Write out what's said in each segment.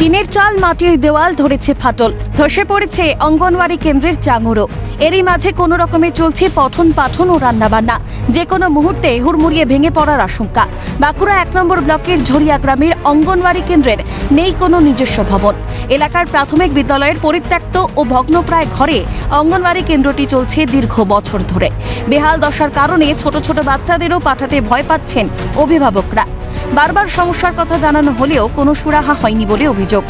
টিনের চাল মাটির দেওয়াল ধরেছে ফাটল। ধসে পড়েছে অঙ্গনওয়াড়ি কেন্দ্রের চাঙুরো এরই মাঝে কোনো রকমে চলছে পঠন পাঠন ও রান্নাবান্না। যে কোনো মুহূর্তে হুড়মুড়িয়ে ভেঙে পড়ার আশঙ্কা। বাঁকুড়া এক নম্বর ব্লকের ঝরিয়া গ্রামের অঙ্গনওয়াড়ি কেন্দ্রের নেই কোনো নিজস্ব ভবন। এলাকার প্রাথমিক বিদ্যালয়ের পরিত্যক্ত ও ভগ্নপ্রায় ঘরে অঙ্গনওয়াড়ি কেন্দ্রটি চলছে দীর্ঘ বছর ধরে। বেহাল দশার কারণে ছোট ছোট বাচ্চাদেরও পাঠাতে ভয় পাচ্ছেন অভিভাবকরা। বারবার সমস্যার কথা জানানো হলেও কোনো সুরাহা হয়নি বলে অভিযোগ।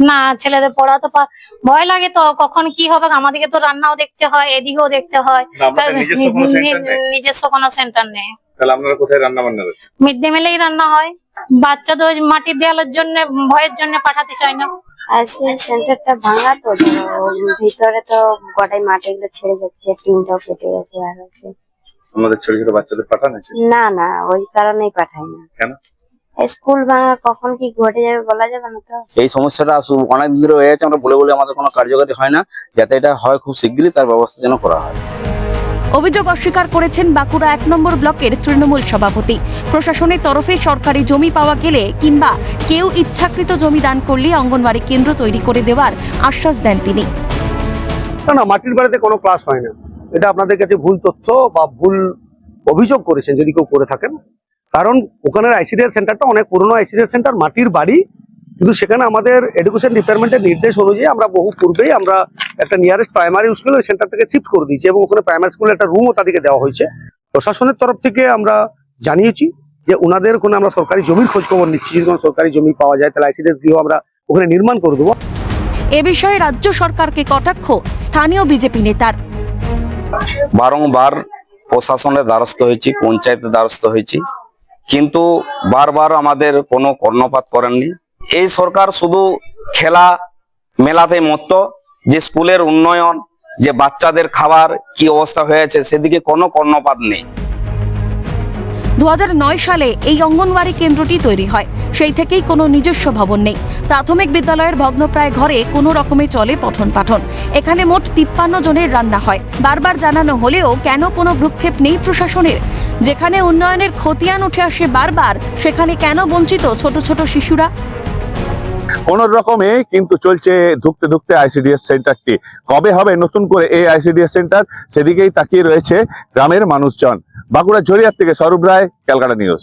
না ছেলেদের পড়াতে পা- ভয় লাগে তো কখন কি হবে? আমাদেরকে তো রান্নাও দেখতে হয় এদিকেও দেখতে হয়। নিজস্ব কোনো সেন্টার নেই। তাহলে আপনারা কোথায় রান্না বান্না করছেন? মিড ডে মিলেই রান্না হয়। বাচ্চা তো মাটির দেওয়ালের জন্য ভয়ের জন্য পাঠাতে চায় না। আর সেই সেন্টারটা ভাঙা তো তো ভিতরে তো গোটাই মাটিগুলো ছেড়ে যাচ্ছে টিনটাও কেটে গেছে আর হচ্ছে। আমাদের ছোট ছোট বাচ্চাদের পাঠান আছে না না ওই কারণেই পাঠাই না কেন স্কুল ভাঙা কখন কি ঘটে যাবে বলা যাবে না তো? এই সমস্যাটা অনেক দিন ধরে হয়ে যাচ্ছে আমরা বলে বলে আমাদের কোনো কার্যকারী হয় না। যাতে এটা হয় খুব শীঘ্রই তার ব্যবস্থা যেন করা হয়। অভিযোগ অস্বীকার করেছেন বাঁকুড়া এক নম্বর ব্লকের তৃণমূল সভাপতি। প্রশাসনের তরফে সরকারি জমি পাওয়া গেলে কিংবা কেউ ইচ্ছাকৃত জমি দান করলে অঙ্গনওয়াড়ি কেন্দ্র তৈরি করে দেওয়ার আশ্বাস দেন তিনি। না না মাটির বাড়িতে কোনো ক্লাস হয় না। এটা আপনাদের কাছে ভুল তথ্য বা ভুল অভিযোগ করেছেন যদি কেউ করে থাকেন। কারণ ওখানের আইসিডিএস সেন্টারটা অনেক পুরনো আইসিডিএস সেন্টার মাটির বাড়ি। কিন্তু সেখানে আমাদের এডুকেশন ডিপার্টমেন্টের নির্দেশ অনুযায়ী আমরা বহু পূর্বেই আমরা একটা নিয়ারেস্ট প্রাইমারি স্কুল ওই সেন্টারটাকে শিফট করে দিয়েছি এবং ওখানে প্রাইমারি স্কুলে একটা রুমও তাদেরকে দেওয়া হয়েছে। প্রশাসনের তরফ থেকে আমরা জানিয়েছি যে ওনাদের কোনো আমরা সরকারি জমির খোঁজখবর নিচ্ছি। যদি কোনো সরকারি জমি পাওয়া যায়, তাহলে আইসিডিএস গৃহ আমরা ওখানে নির্মাণ করে দেবো। এ বিষয়ে রাজ্য সরকারকে কটাক্ষ, স্থানীয় বিজেপি নেতার। বারংবার প্রশাসনের দ্বারস্থ হয়েছি, পঞ্চায়েতের দ্বারস্থ হয়েছি। কিন্তু বারবার আমাদের কোনো কর্ণপাত করেননি। এই সরকার শুধু খেলা মেলাতে মত্ত, যে স্কুলের উন্নয়ন, যে বাচ্চাদের খাবার কি অবস্থা হয়েছে, সেদিকে কোনো কর্ণপাত নেই। দু হাজার নয় সালে এই অঙ্গনওয়াড়ি কেন্দ্রটি তৈরি হয়। সেই থেকেই কোনো নিজস্ব ভবন নেই। প্রাথমিক বিদ্যালয়ের ভগ্নপ্রায় ঘরে কোনো রকমে চলে পঠন পাঠন এখানে মোট তিপ্পান্ন জনের রান্না হয়। বারবার জানানো হলেও কেন কোনো ভ্রুক্ষেপ নেই প্রশাসনের? যেখানে উন্নয়নের খতিয়ান উঠে আসে বারবার, সেখানে কেন বঞ্চিত ছোট ছোট শিশুরা? কোন রকমে কিন্তু চলছে ধুকতে ধুকতে আইসিডিএস সেন্টারটি। কবে হবে নতুন করে এই আইসিডিএস সেন্টার? সেদিকেই তাকিয়ে রয়েছে গ্রামের মানুষজন। বাঁকুড়া জড়িয়ার থেকে স্বরূপ রায় ক্যালকাটা নিউজ।